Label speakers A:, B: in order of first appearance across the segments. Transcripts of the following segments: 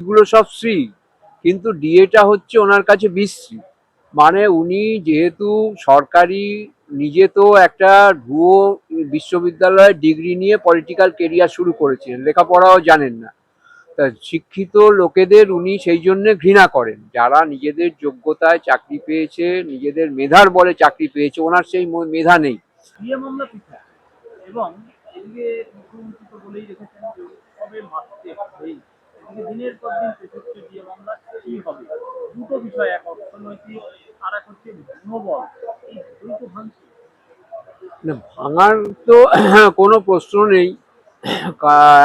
A: এগুলো সব শ্রী, কিন্তু ডিএটা হচ্ছে ওনার কাছে বিশ্রী। মানে উনি যেহেতু সরকারি, নিজে তো একটা ভুয়ো বিশ্ববিদ্যালয়ের ডিগ্রি নিয়ে পলিটিক্যাল কেরিয়ার শুরু করেছিলেন লেখাপড়াও জানেন না। তা শিক্ষিত লোকেদের উনি সেই জন্য ঘৃণা করেন, যারা নিজেদের যোগ্যতায় চাকরি পেয়েছে, নিজেদের মেধার বলে চাকরি পেয়েছে, ওনার সেই মেধা নেই।
B: এবং এদিকে মুখ্যমন্ত্রী তো বলেই রেখেছেন যে কবে মারতে হবেই এদিকে দিনের পর দিন পেছচ্ছে বিয়ে মামলা কি হবে। দুটো বিষয় এক অর্থনৈতিক আর এক হচ্ছে মনোবল এই দুটো ভাঙছে।
A: না, ভাঙার তো কোনো প্রশ্ন নেই।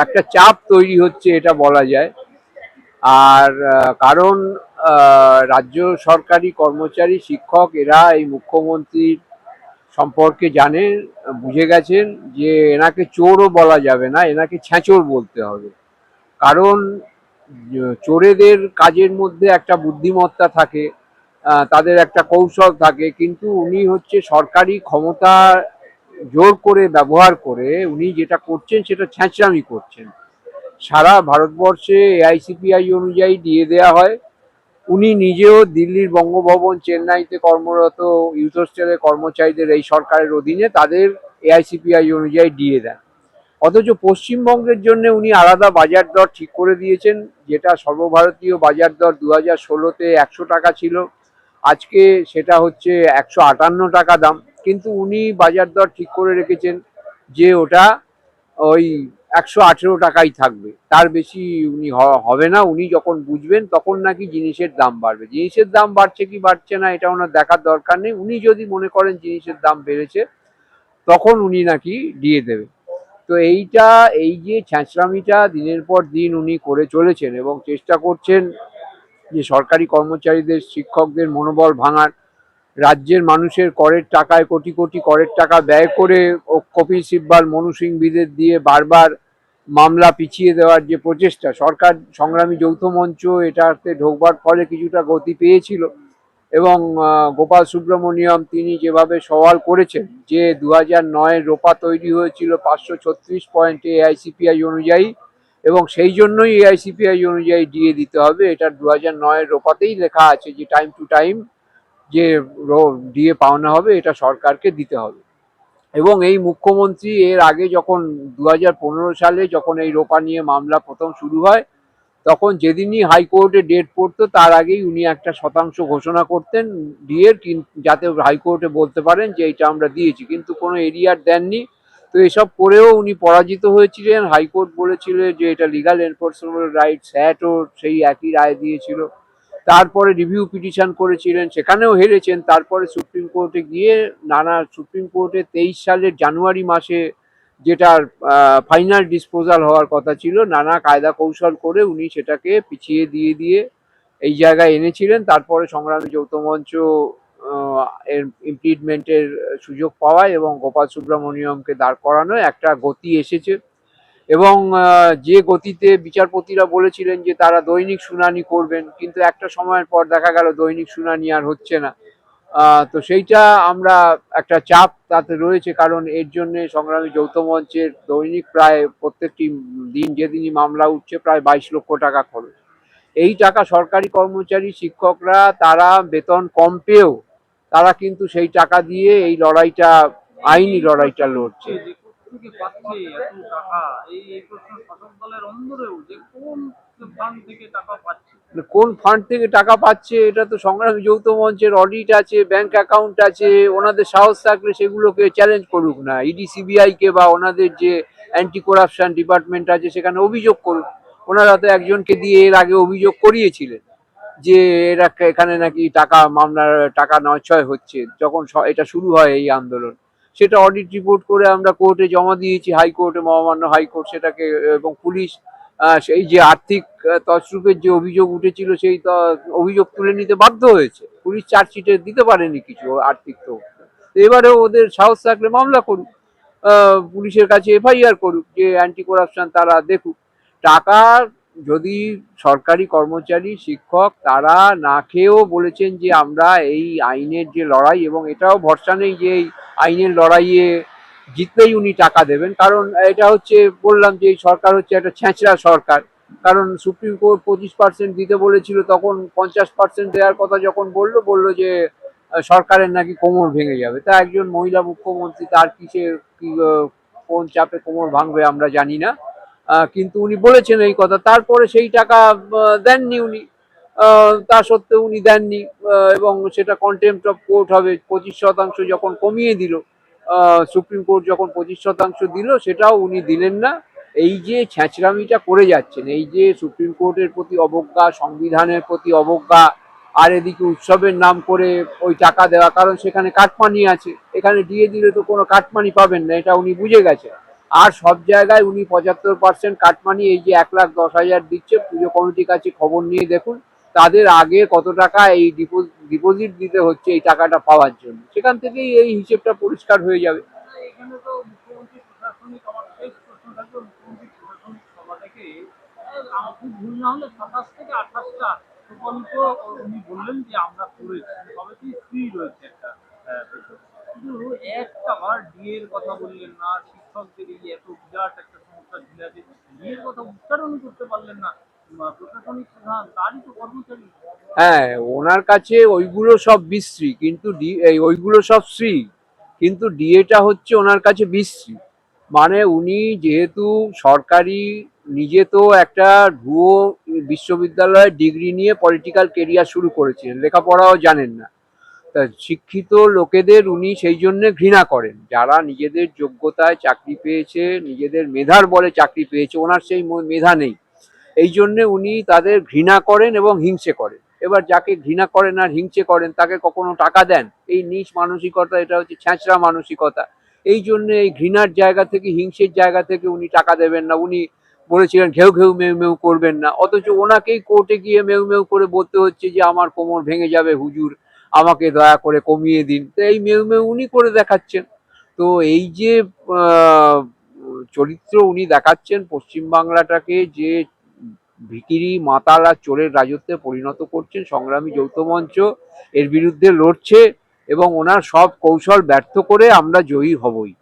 A: একটা চাপ তৈরি হচ্ছে এটা বলা যায়। আর কারণ রাজ্য সরকারি কর্মচারী শিক্ষক এরা এই মুখ্যমন্ত্রীর সম্পর্কে জানে বুঝে গেছেন যে এনাকে চোরও বলা যাবে না এনাকে ছ্যাঁচোর বলতে হবে। কারণ চোরেদের কাজের মধ্যে একটা বুদ্ধিমত্তা থাকে তাদের একটা কৌশল থাকে, কিন্তু উনি হচ্ছে সরকারি ক্ষমতা জোর করে ব্যবহার করে উনি যেটা করছেন সেটা ছ্যাঁচড়ামি করছেন। সারা ভারতবর্ষে এআইসিপিআই অনুযায়ী দিয়ে দেয়া হয়। উনি নিজেও দিল্লির বঙ্গভবন, চেন্নাইতে কর্মরত, ইউথ হোস্টেলের কর্মচারীদের এই সরকারের অধীনে তাদের এআইসিপিআই অনুযায়ী দিয়ে দেন। অথচ পশ্চিমবঙ্গের জন্য উনি আলাদা বাজার দর ঠিক করে দিয়েছেন, যেটা সর্বভারতীয় বাজার দর দু হাজার ষোলোতে একশো টাকা ছিল, আজকে সেটা হচ্ছে একশো আটান্ন টাকা দাম। কিন্তু উনি বাজার দর ঠিক করে রেখেছেন যে ওটা ওই একশো আঠেরো টাকাই থাকবে। তার বেশি উনি হবে না। উনি যখন বুঝবেন তখন নাকি জিনিসের দাম বাড়বে। জিনিসের দাম বাড়ছে কি বাড়ছে না, এটা ওনার দেখার দরকার নেই। উনি যদি মনে করেন জিনিসের দাম বেড়েছে, তখন উনি নাকি দিয়ে দেবে। তো এইটা, এই যে ছ্যাঁচড়ামিটা দিনের পর দিন উনি করে চলেছেন এবং চেষ্টা করছেন যে সরকারি কর্মচারীদের, শিক্ষকদের মনোবল ভাঙার, রাজ্যের মানুষের করের টাকায় কোটি কোটি করের টাকা ব্যয় করে ও কপিল সিব্বাল, মনু সিংবিদের দিয়ে বারবার মামলা পিছিয়ে দেওয়ার যে প্রচেষ্টা, সরকার সংগ্রামী যৌথ মঞ্চ এটাতে ঢোকবার ফলে কিছুটা গতি পেয়েছিল। এবং গোপাল সুব্রমণিয়ম তিনি যেভাবে সওয়াল করেছেন যে দু হাজার নয়ের রোপা তৈরি হয়েছিল পাঁচশো ছত্রিশ পয়েন্টে এআইসিপিআই অনুযায়ী এবং সেই জন্যই এআইসিপিআই অনুযায়ী দিয়ে দিতে হবে। এটা দু হাজার নয়ের রোপাতেই লেখা আছে যে টাইম টু টাইম যে ডিএ পাওনা হবে, এটা সরকারকে দিতে হবে। এবং এই মুখ্যমন্ত্রী এর আগে যখন দু হাজার পনেরো সালে যখন এই রোপা নিয়ে মামলা প্রথম শুরু হয় তখন যেদিনই হাইকোর্টে ডেট পড়তো, তার আগেই উনি একটা শতাংশ ঘোষণা করতেন ডিএর যাতে হাইকোর্টে বলতে পারেন যে এটা আমরা দিয়েছি। কিন্তু কোনো এরিয়ার দেননি। তো এসব করেও উনি পরাজিত হয়েছিলেন। হাইকোর্ট বলেছিল যে এটা লিগাল এনফোর্সমেন্ট রাইট স্যাটও সেই একই রায় দিয়েছিল। তারপরে রিভিউ পিটিশন করেছিলেন, সেখানেও হেরেছেন। তারপরে সুপ্রিম কোর্টে গিয়ে নানা, সুপ্রিম কোর্টে তেইশ সালের জানুয়ারি মাসে যেটার ফাইনাল ডিসপোজাল হওয়ার কথা ছিল, নানা কায়দা কৌশল করে উনি সেটাকে পিছিয়ে দিয়ে দিয়ে এই জায়গায় এনেছিলেন। তারপরে সংগ্রামী যৌথ মঞ্চ এর ইমপ্লিটমেন্টের সুযোগ পাওয়ায় এবং গোপাল সুব্রমণিয়মকে দাঁড় করানো একটা গতি এসেছে। এবং যে গতিতে বিচারপতিরা বলেছিলেন যে তারা দৈনিক শুনানি করবেন, কিন্তু একটা সময়ের পর দেখা গেল দৈনিক শুনানি আর হচ্ছে না। তো সেইটা আমরা একটা চাপ তাতে রয়েছে, কারণ এর জন্য সংগ্রামী যৌথ মঞ্চের দৈনিক প্রায় প্রত্যেকটি দিন যেদিনই মামলা উঠছে, প্রায় বাইশ লক্ষ টাকা খরচ। এই টাকা সরকারি কর্মচারী, শিক্ষকরা, তারা বেতন কম পেয়েও তারা কিন্তু সেই টাকা দিয়ে এই লড়াইটা, আইনি লড়াইটা লড়ছে।
B: পাচ্ছে? কোন ফান্ড থেকে টাকা পাচ্ছে,
A: এটা তো সংগ্রামী যৌথ মঞ্চের অডিট আছে ব্যাংক অ্যাকাউন্ট আছে, ওনাদের সাহস থাকলে সেগুলোকে চ্যালেঞ্জ করুক না। ইডি সিবিআই কে বা ওনাদের যে অ্যান্টি করাপশন ডিপার্টমেন্ট আছে, সেখানে অভিযোগ করুক। ওনারা তো একজনকে দিয়ে এর আগে অভিযোগ করিয়েছিলেন যে এরা এখানে নাকি টাকা মামলার, টাকা নয়ছয় হচ্ছে, যখন এটা শুরু হয় এই আন্দোলন। সেটা অডিট রিপোর্ট করে আমরা কোর্টে জমা দিয়েছি হাইকোর্টে মহামান্য হাইকোর্ট সেটাকে, এবং পুলিশ সেই যে আর্থিক তছরূপের যে অভিযোগ উঠেছিল, সেই অভিযোগ তুলে নিতে বাধ্য হয়েছে। পুলিশ চার্জশিটে দিতে পারেনি কিছু আর্থিক তো। এবারে ওদের সাহস থাকলে মামলা করুক। পুলিশের কাছে এফআইআর করুক যে অ্যান্টি করাপশন তারা দেখুক। টাকা যদি সরকারি কর্মচারী, শিক্ষক, তারা না খেয়েও বলেছেন যে আমরা এই আইনের যে লড়াই এবং এটাও ভরসা নেই যে এই আইনের লড়াইয়ে জিতলেই উনি টাকা দেবেন। কারণ এটা হচ্ছে বললাম যে এই সরকার হচ্ছে একটা ছেঁচড়া সরকার। কারণ সুপ্রিম কোর্ট পঁচিশ পার্সেন্ট দিতে বলেছিল, তখন পঞ্চাশ পার্সেন্ট দেওয়ার কথা যখন বলল বলল যে সরকারের নাকি কোমর ভেঙে যাবে। তা একজন মহিলা মুখ্যমন্ত্রী, তার কিসে কোন চাপে কোমর ভাঙবে আমরা জানি না। কিন্তু উনি বলেছেন এই কথা। তারপরে সেই টাকা দেননি উনি। তা সত্ত্বেও উনি দেননি এবং সেটা কন্টেম্পট অফ কোর্ট হবে। পঁচিশ শতাংশ যখন কমিয়ে দিল সুপ্রিম কোর্ট যখন পঁচিশ শতাংশ দিল, সেটাও উনি দিলেন না। এই যে ছ্যাঁচড়ামিটা করে যাচ্ছেন, এই যে সুপ্রিম কোর্টের প্রতি অবজ্ঞা, সংবিধানের প্রতি অবজ্ঞা, আর এদিকে উৎসবের নাম করে ওই টাকা দেওয়া, কারণ সেখানে কাটমানি আছে। এখানে দিয়ে দিলে তো কোনো কাটমানি পাবেন না, এটা উনি বুঝে গেছেন আর সব জায়গায় উনি পঁচাত্তর পার্সেন্ট কাটমানি, এই যে এক লাখ দশ হাজার দিচ্ছে। পুজো কমিটির কাছে খবর নিয়ে দেখুন তাদের আগে কত টাকা এই ডিপোজিট দিতে হচ্ছে এই টাকাটা পাওয়ার জন্য সেখান থেকেই এই হিসেবটা পরিষ্কার হয়ে যাবে
B: একটা আহ, পেছনে। কিন্তু একটা বার ডিএর কথা বললেন না শিক্ষকদের এই এত বিরাট একটা সমস্যা ঝিলাতে ডিএর কথা উচ্চারণ করতে পারলেন না
A: হ্যাঁ ওনার কাছে ওইগুলো সব বিশ্রী, কিন্তু ওইগুলো সব শ্রী, কিন্তু ডিএটা হচ্ছে ওনার কাছে বিশ্রী। মানে উনি যেহেতু সরকারি, নিজে তো একটা ভুয়ো বিশ্ববিদ্যালয়ের ডিগ্রি নিয়ে পলিটিক্যাল কেরিয়ার শুরু করেছিলেন, লেখাপড়াও জানেন না। তা শিক্ষিত লোকেদের উনি সেই জন্য ঘৃণা করেন, যারা নিজেদের যোগ্যতায় চাকরি পেয়েছে, নিজেদের মেধার বলে চাকরি পেয়েছে, ওনার সেই মেধা নেই। এই জন্যে উনি তাদের ঘৃণা করেন এবং হিংসে করেন। এবার যাকে ঘৃণা করেন আর হিংসে করেন, তাকে কখনো টাকা দেন? এই নিচ মানসিকতা, এটা হচ্ছে ছ্যাঁচড়া মানসিকতা। এই জন্য এই ঘৃণার জায়গা থেকে, হিংসের জায়গা থেকে উনি টাকা দেবেন না। উনি বলেছিলেন, ঘেউ ঘেউ, মেউ মেউ করবেন না। অথচ ওনাকেই কোর্টে গিয়ে মেউ মেউ করে বলতে হচ্ছে যে, আমার কোমর ভেঙে যাবে, হুজুর। আমাকে দয়া করে কমিয়ে দিন। তো এই মেউ মেউ উনি করে দেখাচ্ছেন। তো এই যে চরিত্র উনি দেখাচ্ছেন পশ্চিমবাংলাটাকে যে ভিকিরি মাতাল আর চোরের রাজত্বে পরিণত করছেন, সংগ্রামী যৌথ মঞ্চ এর বিরুদ্ধে লড়ছে এবং ওনার সব কৌশল ব্যর্থ করে আমরা জয়ী হবই।